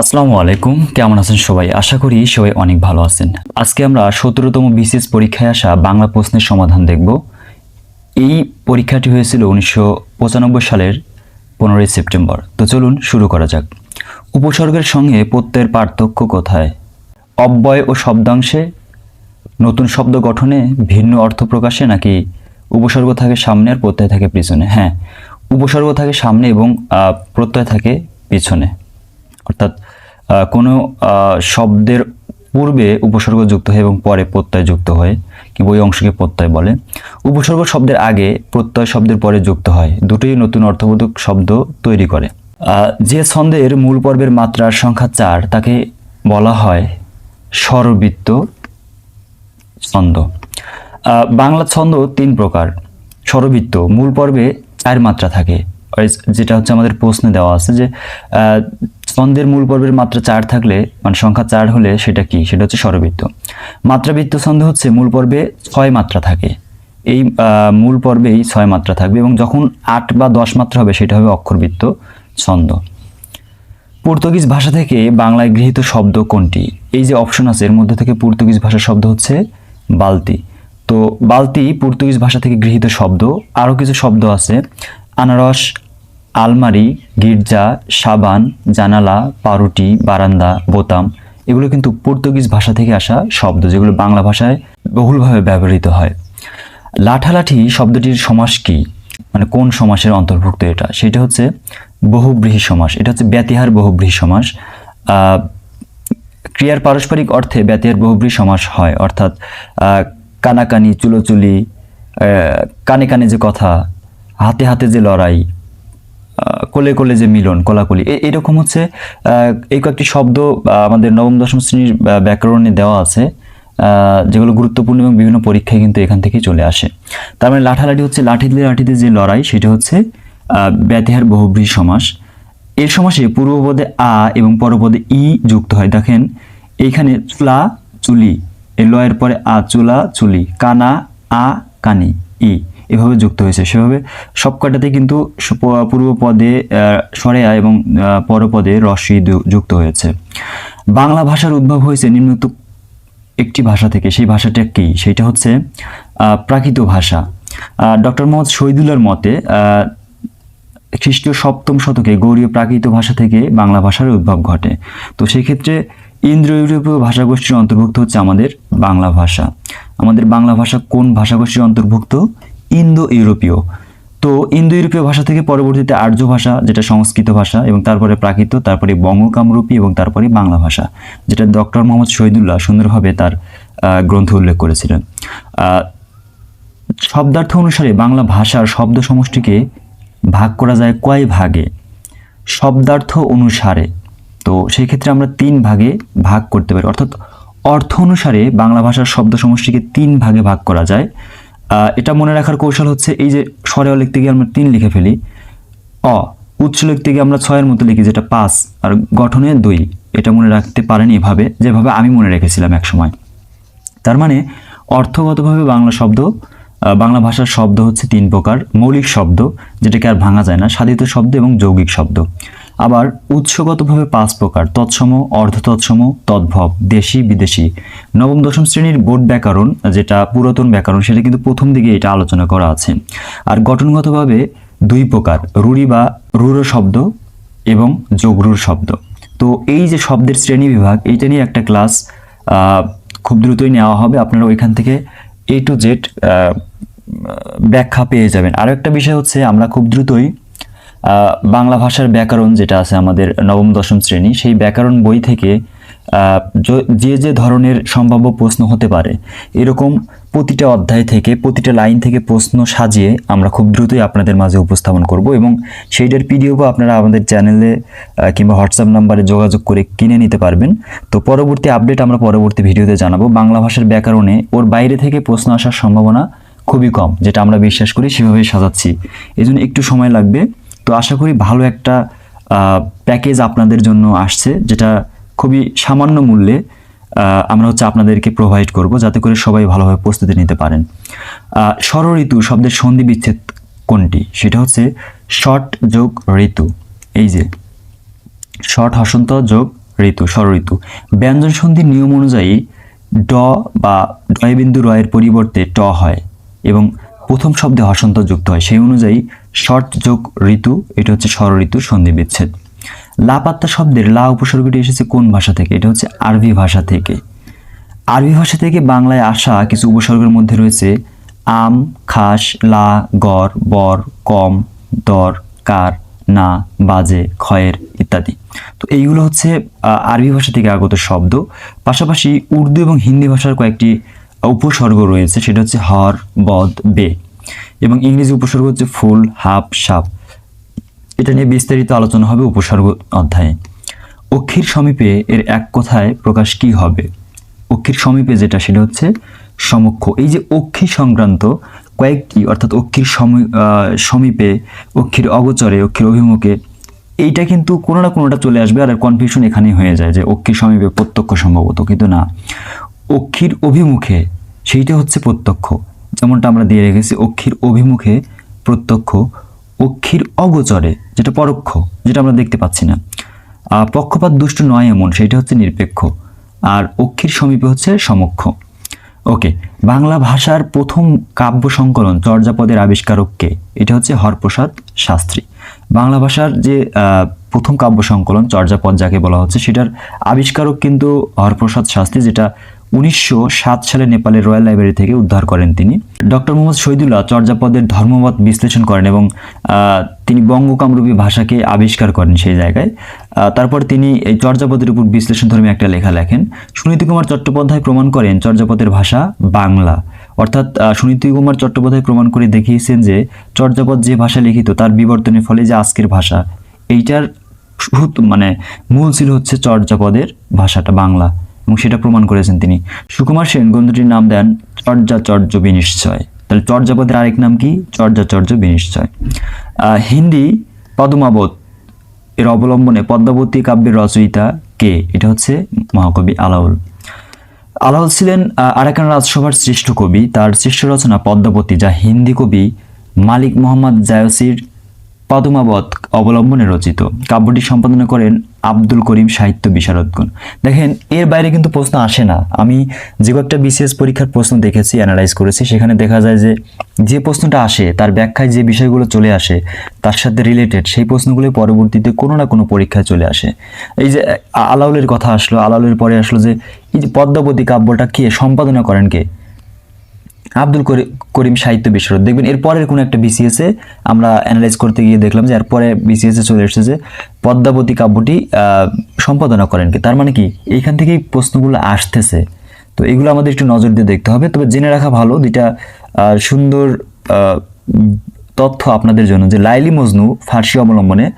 আসসালামু আলাইকুম, কেমন আছেন সবাই? আশা করি সবাই অনেক ভালো আছেন। আজকে আমরা সতেরোতম বিসিএস পরীক্ষায় আসা বাংলা প্রশ্নের সমাধান দেখব। এই পরীক্ষাটি হয়েছিল উনিশশো পঁচানব্বই সালের পনেরোই সেপ্টেম্বর। তো চলুন শুরু করা যাক। উপসর্গের সঙ্গে প্রত্যয়ের পার্থক্য কোথায়? অব্যয় ও শব্দাংশে নতুন শব্দ গঠনে ভিন্ন অর্থ প্রকাশে নাকি উপসর্গ থাকে সামনে আর প্রত্যয় থাকে পিছনে? হ্যাঁ উপসর্গ থাকে সামনে এবং প্রত্যয় থাকে পিছনে। অর্থাৎ কোনো শব্দের পূর্বে উপসর্গ যুক্ত হয় এবং পরে প্রত্যয় যুক্ত হয়, কি ওই অংশকে প্রত্যয় বলে। উপসর্গ শব্দের আগে প্রত্যয় শব্দের পরে যুক্ত হয়, দুটোই নতুন অর্থবোধক শব্দ তৈরি করে। যে ছন্দের মূল পর্বের মাত্রার সংখ্যা চার, তাকে বলা হয় স্বরবৃত্ত ছন্দ। বাংলা ছন্দ তিন প্রকার, স্বরবৃত্ত, মূল পর্বে চার মাত্রা থাকে। যেটা হচ্ছে আমাদের প্রশ্নে দেওয়া আছে যে ছন্দের মূল পর্বের মাত্রা চার থাকলে মানে সংখ্যা চার হলে সেটা কি? সেটা হচ্ছে স্বরবৃত্ত। মাত্রাবৃত্ত ছন্দ হচ্ছে মূল পর্বে ছয় মাত্রা থাকে। এই মূল পর্বেই ছয় মাত্রা থাকবে এবং যখন আট বা দশ মাত্রা হবে সেটা হবে অক্ষরবৃত্ত ছন্দ পর্তুগিজ ভাষা থেকে বাংলায় গৃহীত শব্দ কোনটি? এই যে অপশন আছে, এর মধ্যে থেকে পর্তুগিজ ভাষার শব্দ হচ্ছে বালতি। তো বালতি পর্তুগিজ ভাষা থেকে গৃহীত শব্দ। আরও কিছু শব্দ আছে। আনারস আলমারি, গির্জা, সাবান, জানালা পাউরুটি বারান্দা, বোতাম এগুলো কিন্তু পর্তুগিজ ভাষা থেকে আসা শব্দ যেগুলো বাংলা ভাষায় বহুলভাবে ব্যবহৃত হয়। লাঠালাঠি শব্দটির সমাস কি? মানে কোন সমাসের অন্তর্ভুক্ত এটা? সেটা হচ্ছে বহুব্রীহি সমাস। এটা হচ্ছে ব্যতিহার বহুব্রীহি সমাস। ক্রিয়ার পারস্পরিক অর্থে ব্যতিহার বহুব্রীহি সমাস হয়। অর্থাৎ কানাকানি, চুলোচুলি কানে কানে যে কথা, হাতে হাতে যে লড়াই কোলে কোলে যে মিলন, কোলাকুলি, এ- এরকম হচ্ছে এই কয়েকটি শব্দ আমাদের নবম, দশম শ্রেণির ব্যাকরণে দেওয়া আছে যেগুলো গুরুত্বপূর্ণ এবং বিভিন্ন পরীক্ষায় কিন্তু এখান থেকেই চলে আসে। তার মানে লাঠালাঠি হচ্ছে লাঠিতে লাঠিতে যে লড়াই, সেটা হচ্ছে ব্যতিহার বহুব্রী সমাস। এর সমাসে পূর্বপদে আ এবং পরপদে ই যুক্ত হয়। দেখেন এইখানে চুলা, চুলি এই লয়ের পরে আ, চুলা, চুলি, কানা, আ, কানি, ই। এভাবে যুক্ত হয়েছে। সেভাবে সবকটাতে কিন্তু পূর্বপদে আহ, স্বরে এবং পরপদে রসই যুক্ত হয়েছে। বাংলা ভাষার উদ্ভব হয়েছে নিম্নত একটি ভাষা থেকে। সেই ভাষাটা কি? সেটা হচ্ছে প্রাকৃত ভাষা। ডক্টর মোহাম্মদ শহীদুল্লার মতে খ্রিস্টীয় সপ্তম শতকে গৌরীয় প্রাকৃত ভাষা থেকে বাংলা ভাষার উদ্ভব ঘটে। তো সেই ক্ষেত্রে ইন্দ্র ইউরোপীয় ভাষাগোষ্ঠীর অন্তর্ভুক্ত হচ্ছে আমাদের বাংলা ভাষা। আমাদের বাংলা ভাষা কোন ভাষাগোষ্ঠীর অন্তর্ভুক্ত? ইন্দো ইউরোপীয় তো ইন্দো ইউরোপীয় ভাষা থেকে পরবর্তীতে আর্য ভাষা, যেটা সংস্কৃত ভাষা এবং তারপরে প্রাকৃত, তারপরে বঙ্গকামরূপী এবং তারপরে বাংলা ভাষা, যেটা ডক্টর মোহাম্মদ শহীদুল্লাহ সুন্দরভাবে তার গ্রন্থে উল্লেখ করেছিলেন। শব্দার্থ অনুসারে বাংলা ভাষার শব্দ সমষ্টিকে ভাগ করা যায় কয় ভাগে? শব্দার্থ অনুসারে। তো সেই ক্ষেত্রে আমরা তিন ভাগে ভাগ করতে পারি। অর্থাৎ অর্থ অনুসারে বাংলা ভাষার শব্দ সমষ্টিকে তিন ভাগে ভাগ করা যায়। এটা মনে রাখার কৌশল হচ্ছে এই যে স্বরে অ লিখতে গিয়ে আমরা তিন লিখে ফেলি। অ উচ্চ লিখতে গিয়ে আমরা ছয়ের মতো লিখি যেটা পাঁচ আর গঠনে দুই। এটা মনে রাখতে পারেন এভাবে, যেভাবে আমি মনে রেখেছিলাম এক সময় তার মানে অর্থগতভাবে বাংলা শব্দ বাংলা ভাষার শব্দ হচ্ছে তিন প্রকার, মৌলিক শব্দ, যেটাকে আর ভাঙা যায় না, সাধিত শব্দ এবং যৌগিক শব্দ। আবার উৎসগতভাবে পাঁচ প্রকার তৎসম অর্ধ তৎসম তদ্ভব, দেশি, বিদেশি। নবম, দশম শ্রেণির বোর্ড ব্যাকরণ, যেটা পুরাতন ব্যাকরণ, সেটা কিন্তু প্রথম দিকে এটা আলোচনা করা আছে। আর গঠনগতভাবে দুই প্রকার রুড়ি বা রুড়ো শব্দ এবং যোগরুর শব্দ। তো এই যে শব্দের শ্রেণি বিভাগ, এইটা নিয়ে একটা ক্লাস খুব দ্রুতই নেওয়া হবে। আপনারা ওইখান থেকে এ টু জেড ব্যাখ্যা পেয়ে যাবেন। আরও একটা বিষয় হচ্ছে, আমরা খুব দ্রুতই বাংলা ভাষার ব্যাকরণ যেটা আছে আমাদের নবম, দশম শ্রেণি, সেই ব্যাকরণ বই থেকে যে যে ধরনের সম্ভাব্য প্রশ্ন হতে পারে, এরকম প্রতিটা অধ্যায় থেকে, প্রতিটা লাইন থেকে প্রশ্ন সাজিয়ে আমরা খুব দ্রুতই আপনাদের মাঝে উপস্থাপন করব এবং সেইটার পিডিএফও আপনারা আমাদের চ্যানেলে কিংবা হোয়াটসঅ্যাপ নাম্বারে যোগাযোগ করে কিনে নিতে পারবেন। তো পরবর্তী আপডেট আমরা পরবর্তী ভিডিওতে জানাব। বাংলা ভাষার ব্যাকরণে ওর বাইরে থেকে প্রশ্ন আসার সম্ভাবনা খুবই কম, যেটা আমরা বিশ্বাস করি সেভাবেই সাজাচ্ছি। এই একটু সময় লাগবে। তো আশা করি ভালো একটা প্যাকেজ আপনাদের জন্য আসছে, যেটা খুবই সামান্য মূল্যে আমরা হচ্ছে আপনাদেরকে প্রোভাইড করব, যাতে করে সবাই ভালোভাবে প্রস্তুতি নিতে পারেন। ষড় ঋতু শব্দের সন্ধি বিচ্ছেদ কোনটি? সেটা হচ্ছে শর্ট যোগ ঋতু। এই যে শর্ট হসন্ত যোগ ঋতু ষড় ঋতু ব্যঞ্জন সন্ধির নিয়ম অনুযায়ী ড বা ডয় বিন্দু রয়ের পরিবর্তে ট হয় এবং প্রথম শব্দে হসন্ত যুক্ত হয়। সেই অনুযায়ী শর্ট যোগ ঋতু, এটা হচ্ছে ঋতু সন্ধি বিচ্ছেদ লাপাত্তা শব্দের লা উপসর্গটি এসেছে কোন ভাষা থেকে? এটা হচ্ছে আরবি ভাষা থেকে। আরবি ভাষা থেকে বাংলায় আসা কিছু উপসর্গের মধ্যে রয়েছে আম, খাস, লা, গর, বর, কম, দর, কার, না, বাজে, ক্ষয়ের ইত্যাদি। তো এইগুলো হচ্ছে আরবি ভাষা থেকে আগত শব্দ। পাশাপাশি উর্দু এবং হিন্দি ভাষার কয়েকটি উপসর্গ রয়েছে, সেটা হচ্ছে হর, বদ, বে। এবং ইংরেজি উপসর্গ হচ্ছে ফুল, হাফ সাপ এটা নিয়ে বিস্তারিত আলোচনা হবে উপসর্গ অধ্যায়ে। অক্ষির সমীপে এর এক কথায় প্রকাশ কি হবে? অক্ষির সমীপে যেটা, সেটা হচ্ছে সমক্ষ এই যে অক্ষি সংক্রান্ত কয়েকটি, অর্থাৎ অক্ষির সমী- সমীপে, অক্ষির অগোচরে, অক্ষির অভিমুখে, এইটা কিন্তু কোনো না কোনোটা চলে আসবে আর কনফিউশন এখানেই হয়ে যায় যে অক্ষির সমীপে প্রত্যক্ষ সম্ভবত, কিন্তু না। অক্ষির অভিমুখে, সেইটা হচ্ছে প্রত্যক্ষ। যেমনটা আমরা দিয়ে রেখেছি, অক্ষির অভিমুখে প্রত্যক্ষ, অক্ষির অগোচরে, যেটা পরোক্ষ, যেটা আমরা দেখতে পাচ্ছি না। পক্ষপাত দুষ্ট নয় এমন, সেটা হচ্ছে নিরপেক্ষ, আর অক্ষির সমীপে হচ্ছে সমক্ষ। ওকে, বাংলা ভাষার প্রথম কাব্য সংকলন চর্যাপদের আবিষ্কারককে এটা হচ্ছে হরপ্রসাদ শাস্ত্রী। বাংলা ভাষার যে প্রথম কাব্য সংকলন চর্যাপদ যাকে বলা হচ্ছে, সেটার আবিষ্কারক কিন্তু হরপ্রসাদ শাস্ত্রী, যেটা উনিশশো সাত সালে নেপালের রয়্যাল লাইব্রেরি থেকে উদ্ধার করেন তিনি। ডক্টর মোহাম্মদ শহীদুল্লাহ চর্যাপদের ধর্মমত বিশ্লেষণ করেন এবং তিনি বঙ্গকামরূপী ভাষাকে আবিষ্কার করেন সেই জায়গায়। তারপর তিনি এই চর্যাপদের উপর বিশ্লেষণ ধর্মী একটা লেখা লেখেন। সুনীতি কুমার চট্টোপাধ্যায় প্রমাণ করেন চর্যাপদের ভাষা বাংলা। অর্থাৎ সুনীতি কুমার চট্টোপাধ্যায় প্রমাণ করে দেখিয়েছেন যে চর্যাপদ যে ভাষা লিখিত তার বিবর্তনের ফলে যে আজকের ভাষা, এইটার মানে মূল ছিল হচ্ছে চর্যাপদের ভাষাটা বাংলা। এবং সেটা প্রমাণ করেছেন তিনি। সুকুমার সেন গ্রন্থটির নাম দেন চর্যাচর্য বিনিশ্চয়। তাহলে চর্যাপদের আরেক নাম কি? চর্যাচর্য বিনিশ্চয়। হিন্দি পদ্মাবত এর অবলম্বনে পদ্মাবতী কাব্যের রচয়িতা কে? এটা হচ্ছে মহাকবি আলাউল। আলাউল ছিলেন আরাকান রাজসভার শ্রেষ্ঠ কবি। তার শ্রেষ্ঠ রচনা পদ্মাবতী, যা হিন্দি কবি মালিক মোহাম্মদ জায়সির পদমাবত অবলম্বনে রচিত। কাব্যটি সম্পাদনা করেন আব্দুল করিম সাহিত্য বিশারদগণ দেখেন, এর বাইরে কিন্তু প্রশ্ন আসে না। আমি যে কয়েকটা বিসিএস পরীক্ষার প্রশ্ন দেখেছি অ্যানালাইজ করেছি, সেখানে দেখা যায় যে যে প্রশ্নটা আসে, তার ব্যাখ্যায় যে বিষয়গুলো চলে আসে, তার সাথে রিলেটেড সেই প্রশ্নগুলো পরবর্তীতে কোনো না কোনো পরীক্ষায় চলে আসে। এই যে আলাউলের কথা আসলো, আলাউলের পরে আসলো যে, এই যে পদ্মাবতী কাব্যটা কে, সম্পাদনা করেন কে? আব্দুল করি- করিম সাহিত্য বিশরদ দেখবেন এর পরের কোনো একটা বিসিএসে আমরা অ্যানালাইজ করতে গিয়ে দেখলাম যে এরপরে বিসিএসে চলে এসেছে যে পদ্মাবতী কাব্যটি সম্পাদনা করেন কি। তার মানে কি? এইখান থেকেই প্রশ্নগুলো আসতেছে। তো এগুলো আমাদের একটু নজর দিয়ে দেখতে হবে। তবে জেনে রাখা ভালো আহ, সুন্দর তথ্য আপনাদের জন্য যে লাইলি মজনু ফার্সি অবলম্বনে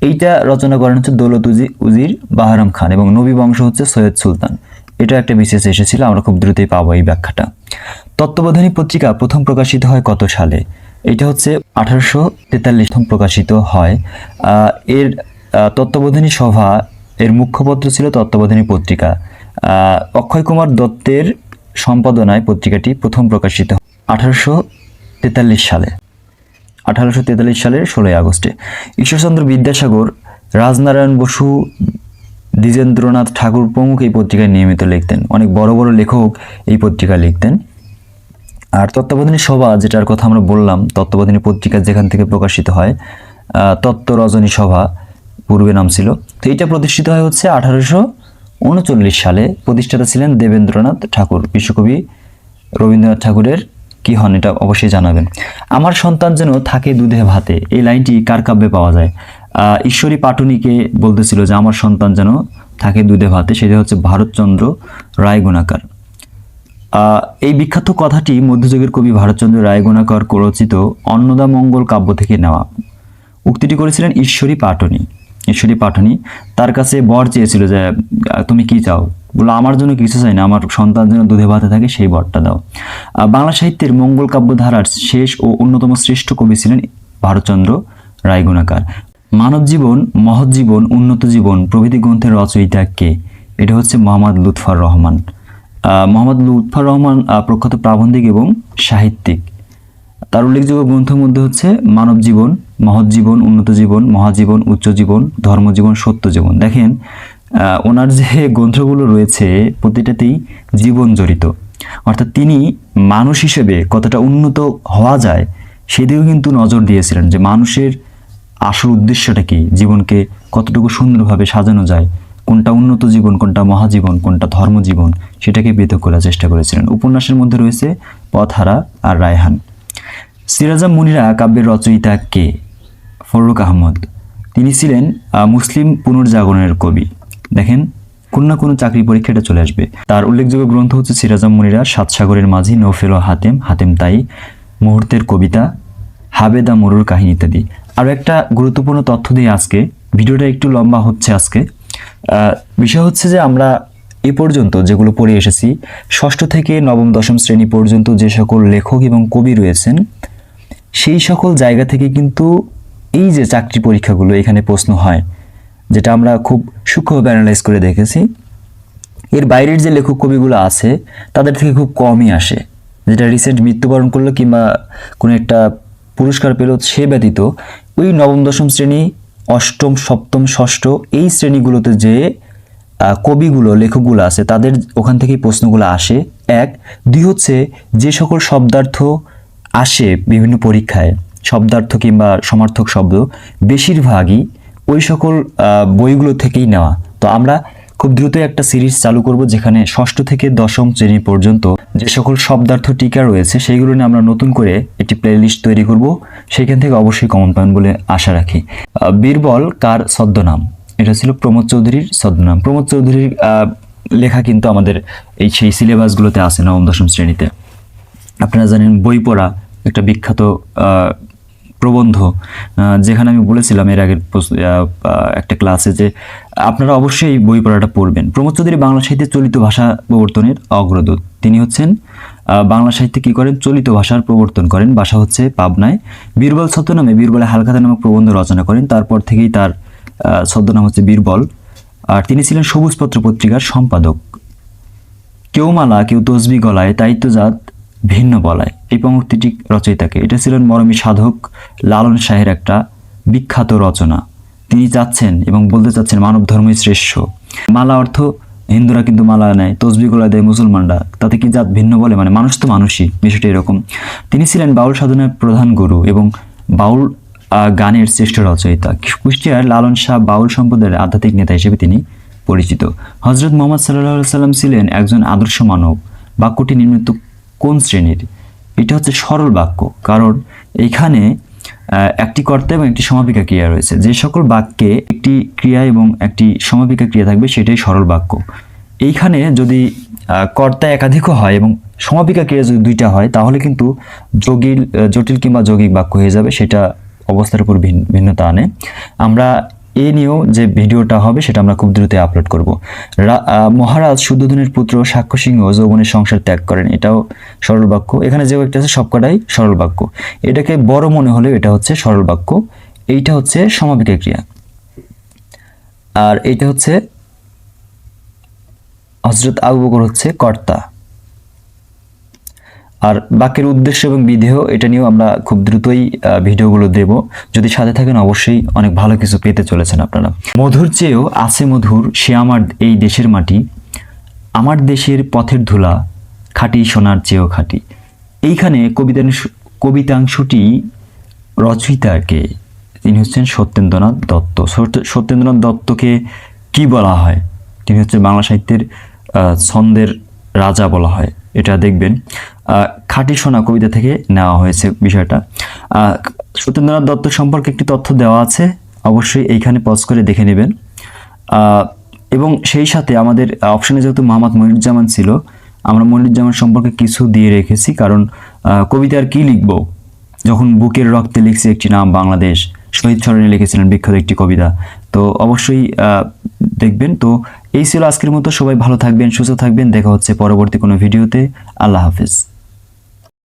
এইটা রচনা করেন হচ্ছে দৌলত উজি উজির বাহারাম খান এবং নবী বংশ হচ্ছে সৈয়দ সুলতান। এটা একটা বিশেষ এসেছিল আমরা খুব দ্রুতই পাবো এই ব্যাখ্যাটা। তত্ত্ববোধনী পত্রিকা প্রথম প্রকাশিত হয় কত সালে? এটা হচ্ছে আঠারোশো তেতাল্লিশ প্রকাশিত হয়। এর তত্ত্ববোধনী সভা, এর মুখ্যপত্র ছিল তত্ত্ববোধনী পত্রিকা। অক্ষয় কুমার দত্তের সম্পাদনায় পত্রিকাটি প্রথম প্রকাশিত আঠারোশো তেতাল্লিশ সালে। আঠারোশো তেতাল্লিশ সালের ষোলোই আগস্টে। ঈশ্বরচন্দ্র বিদ্যাসাগর, রাজনারায়ণ বসু, দ্বিজেন্দ্রনাথ ঠাকুর প্রমুখ এই পত্রিকায় নিয়মিত লিখতেন। অনেক বড় বড় লেখক এই পত্রিকা লিখতেন। আর তত্ত্বাবধানী সভা, যেটার কথা আমরা বললাম, তত্ত্বাবধানী পত্রিকা যেখান থেকে প্রকাশিত হয় তত্ত্ব রজনী সভা, পূর্বে নাম ছিল। তো এটা প্রতিষ্ঠিত হয় হচ্ছে আঠারোশো উনচল্লিশ সালে। প্রতিষ্ঠাতা ছিলেন দেবেন্দ্রনাথ ঠাকুর। বিশ্বকবি রবীন্দ্রনাথ ঠাকুরের কি হন, এটা অবশ্যই জানাবেন। আমার সন্তান যেন থাকে দুধে ভাতে, এই লাইনটি কার কাব্যে পাওয়া যায়? ঈশ্বরী পাটুনিকে বলতেছিল যে, আমার সন্তান যেন থাকে দুধে ভাতে, সেটা হচ্ছে ভারতচন্দ্র রায়গুণাকার। এই বিখ্যাত কথাটি মধ্যযুগের কবি ভারতচন্দ্র রায়গুণাকর রচিত অন্নদা মঙ্গল কাব্য থেকে নেওয়া। উক্তিটি করেছিলেন ঈশ্বরী পাটনি। ঈশ্বরী পাটনি তার কাছে বর চেয়েছিল যে তুমি কি চাও? বলল, আমার জন্য কিছু চাই না, আমার সন্তান যেন দুধে ভাতে থাকে, সেই বরটা দাও। বাংলা সাহিত্যের মঙ্গল কাব্য ধারার শেষ ও অন্যতম শ্রেষ্ঠ কবি ছিলেন ভারতচন্দ্র রায়গুণাকার মানব জীবন, মহৎ জীবন, উন্নত জীবন প্রভৃতি গ্রন্থের রচয়িতা কে? এটা হচ্ছে মোহাম্মদ লুৎফর রহমান। মোহাম্মদ লুৎফর রহমান প্রখ্যাত প্রাবন্ধিক এবং সাহিত্যিক। তার উল্লেখযোগ্য গ্রন্থের মধ্যে হচ্ছে মানব জীবন, মহৎ জীবন, উন্নত জীবন, মহাজীবন, উচ্চ জীবন ধর্মজীবন সত্য জীবন। দেখেন ওনার যে গ্রন্থগুলো রয়েছে, প্রতিটাতেই জীবন জড়িত। অর্থাৎ তিনি মানুষ হিসেবে কতটা উন্নত হওয়া যায়, সেদিকেও কিন্তু নজর দিয়েছিলেন যে মানুষের আসল উদ্দেশ্যটা কি, জীবনকে কতটুকু সুন্দরভাবে সাজানো যায় কোনটা উন্নত জীবন, কোনটা মহাজীবন, কোনটা ধর্মজীবন, সেটাকে পৃথক করার চেষ্টা করেছিলেন। উপন্যাসের মধ্যে রয়েছে পথহারা আর রায়হান। সিরাজাম মুনিরা কাব্যের রচয়িতা কে? ফরুক আহমদ। তিনি ছিলেন মুসলিম পুনর্জাগরণের কবি। দেখেন, কোন না কোনো চাকরি পরীক্ষাটা চলে আসবে। তার উল্লেখযোগ্য গ্রন্থ হচ্ছে সিরাজাম মুনিরা, সাত সাগরের মাঝি, নৌফেল হাতেম হাতেম তাই, মুহূর্তের কবিতা, হাবেদা মরুর কাহিনী ইত্যাদি। আরও একটা গুরুত্বপূর্ণ তথ্য দিয়ে আজকে, ভিডিওটা একটু লম্বা হচ্ছে আজকে বিষয় হচ্ছে যে আমরা এ পর্যন্ত যেগুলো পড়ে এসেছি, ষষ্ঠ থেকে নবম, দশম শ্রেণি পর্যন্ত যে সকল লেখক এবং কবি রয়েছেন, সেই সকল জায়গা থেকে কিন্তু এই যে চাকরি পরীক্ষাগুলো এখানে প্রশ্ন হয়, যেটা আমরা খুব সূক্ষ্মভাবে অ্যানালাইজ করে দেখেছি, এর বাইরের যে লেখক কবিগুলো আছে, তাদের থেকে খুব কমই আসে। যেটা রিসেন্ট মৃত্যুবরণ করল কিংবা কোনো একটা পুরস্কার পেল সে ব্যতীত, ওই নবম, দশম শ্রেণি অষ্টম, সপ্তম, ষষ্ঠ এই শ্রেণীগুলোতে যে কবিগুলো, লেখকগুলো আছে, তাদের ওখান থেকেই প্রশ্নগুলো আসে। এক, দুই হচ্ছে যে সকল শব্দার্থ আসে বিভিন্ন পরীক্ষায়, শব্দার্থ কিংবা সমার্থক শব্দ, বেশিরভাগই ওই সকল বইগুলো থেকেই নেওয়া। তো আমরা খুব দ্রুতই একটা সিরিজ চালু করব যেখানে ষষ্ঠ থেকে দশম শ্রেণি পর্যন্ত যে সকল শব্দার্থ টিকা রয়েছে, সেইগুলো নিয়ে আমরা নতুন করে একটি প্লেলিস্ট তৈরি করব। সেখান থেকে অবশ্যই কমন পাবেন বলে আশা রাখি। বীরবল কার ছদ্মনাম? এটা ছিল প্রমোদ চৌধুরীর ছদ্মনাম। প্রমোদ চৌধুরীর লেখা কিন্তু আমাদের এই সেই সিলেবাসগুলোতে আছে নবম, দশম শ্রেণীতে। আপনারা জানেন বই পড়া একটা বিখ্যাত প্রবন্ধ যেখানে আমি বলেছিলাম এর আগের একটা ক্লাসে যে আপনারা অবশ্যই বই পড়াটা পড়বেন। প্রমোদ চৌধুরী বাংলা সাহিত্যে চলিত ভাষা প্রবর্তনের অগ্রদূত। তিনি হচ্ছেন বাংলা সাহিত্যে কী করেন? চলিত ভাষার প্রবর্তন করেন। ভাষা হচ্ছে পাবনায়। বীরবল ছদ্মনামে, বীরবলে হালখাতা নামক প্রবন্ধ রচনা করেন। তারপর থেকেই তার ছদ্মনাম হচ্ছে বীরবল। আর তিনি ছিলেন সবুজপত্র পত্রিকার সম্পাদক। কেউ মালা, কেউ তসবি গলায়, তাই তো জাত ভিন্ন বলায় এই পঙ্ক্তিটি রচয়িতাকে এটা ছিলেন মরমী সাধক লালন শাহের একটা বিখ্যাত রচনা। তিনি চাচ্ছেন এবং বলতে চাচ্ছেন মানব ধর্মই শ্রেষ্ঠ। মালা অর্থ, হিন্দুরা কিন্তু মালা নেয় তসবি গলায় দেয় মুসলমানরা। তাতে কি জাত ভিন্ন বলে? মানে মানুষ তো মানুষই, বিষয়টা এরকম। তিনি ছিলেন বাউল সাধনার প্রধান গুরু এবং বাউল গানের শ্রেষ্ঠ রচয়িতা। কুষ্টিয়ার লালন শাহ বাউল সম্প্রদায়ের আধ্যাত্মিক নেতা হিসেবে তিনি পরিচিত। হজরত মোহাম্মদ সাল্লাহ সাল্লাম ছিলেন একজন আদর্শ মানব। বাক্যটি নির্মিত শ্রেণির? এটা হচ্ছে সরল বাক্য। কারণ এখানে একটি কর্তা এবং একটি সমাপিকা ক্রিয়া রয়েছে। যে সকল বাক্যে একটি ক্রিয়া এবং একটি সমাপিকা ক্রিয়া থাকবে সেটাই সরল বাক্য। এইখানে যদি কর্তা একাধিকও হয় এবং সমাপিকা ক্রিয়া যদি দুইটা হয় তাহলে কিন্তু আহ, জটিল কিংবা যৌগিক বাক্য হয়ে যাবে। সেটা অবস্থার উপর ভিন- ভিন্নতা আনে। আমরা এ নিয়েও যে ভিডিওটা হবে সেটা আমরা খুব দ্রুত আপলোড করব। মহারাজ শুদ্ধোধনের পুত্র সাক্ষ্য সিংহ যৌবনের সংসার ত্যাগ করেন। এটাও সরল বাক্য। এখানে যে একটা আছে সবকটাই সরল বাক্য। এটাকে বড় মনে হলেও এটা হচ্ছে সরল বাক্য। এইটা হচ্ছে সমাপিকা ক্রিয়া। আর এইটা হচ্ছে হজরত আবু বকর হচ্ছে কর্তা। আর বাক্যের উদ্দেশ্য এবং বিধেয় এটা নিয়েও আমরা খুব দ্রুতই ভিডিওগুলো দেব। যদি সাথে থাকেন, অবশ্যই অনেক ভালো কিছু পেতে চলেছেন আপনারা। মধুর চেয়েও আছে মধুর, সে আমার এই দেশের মাটি। আমার দেশের পথের ধুলা, খাঁটি সোনার চেয়েও খাঁটি। এইখানে কবিতাংশ কবিতাংশটি রচয়িতাকে, তিনি হচ্ছেন সত্যেন্দ্রনাথ দত্ত। সত্যেন্দ্রনাথ দত্তকে কি বলা হয়? তিনি হচ্ছে বাংলা সাহিত্যের ছন্দের রাজা বলা হয়। এটা দেখবেন। খাঁটি সোনা কবিতা থেকে নেওয়া হয়েছে বিষয়টা। সত্যেন্দ্রনাথ দত্ত সম্পর্কে একটি তথ্য দেওয়া আছে, অবশ্যই এইখানে পজ করে দেখে নেবেন। এবং সেই সাথে আমাদের অপশনে যেহেতু মোহাম্মদ মনিরুজ্জামান ছিল, আমরা মনিরুজ্জামান সম্পর্কে কিছু দিয়ে রেখেছি, কারণ কবিতার কি লিখব? যখন বুকের রক্তে লিখছি একটি নাম বাংলাদেশ, শহীদ স্মরণে লিখেছিলেন বিখ্যাত একটি কবিতা। তো অবশ্যই দেখবেন। তো এই ছিল আজকের মতো, সবাই ভালো থাকবেন, সুস্থ থাকবেন, দেখা হচ্ছে পরবর্তী কোনো ভিডিওতে। আল্লাহ হাফিজ।